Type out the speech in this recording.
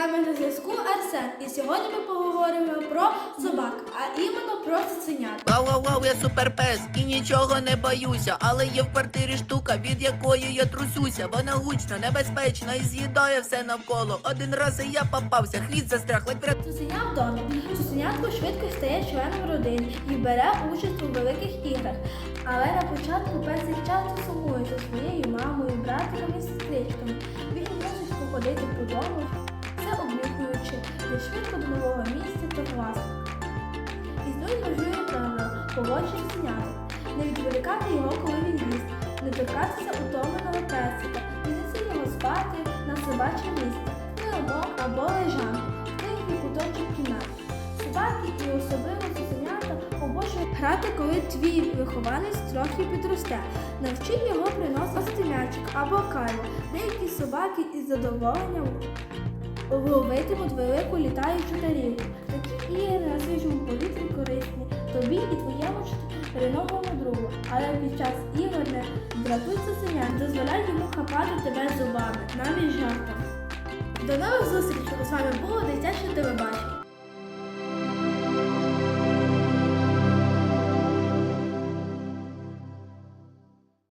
вами на зв'язку Арсен. І сьогодні ми поговоримо про собак, а іменно про цуценят. Вау, вау, вау, я суперпес і нічого не боюся. Але є в квартирі штука, від якої я трусюся. Вона гучна, небезпечна і з'їдає все навколо. Один раз і я попався, хвіст застряг, ледь. Цуценя в домі. Цуценятко швидко стає членом родини і бере участь у великих іграх. Але на початку песик часто сумує за своєю мамою, братиком і сестричками. Він мусить походити по дому, де швидко до нового місця та власника. Важливі правила поводження цуценяток. Не відволікати його, коли він їсть, не торкатися утомленого песика, не його спати на собаче місце, килимок або лежанку, тихий куточок кімнати. Собаки і особливо цуценята обожнюють грати, коли твій вихованець трохи підросте. Навчи його приносити м'ячик або кайву. Деякі собаки із задоволенням ловитимуть велику літаючу тарілку. Такі ігри на свіжому повітрі корисні тобі і твоєму чотириногому другу. Але під час ігор не дратуй цуценя, дозволяй йому хапати тебе зубами, навіть жартом. До нових зустрічей! З вами було дитя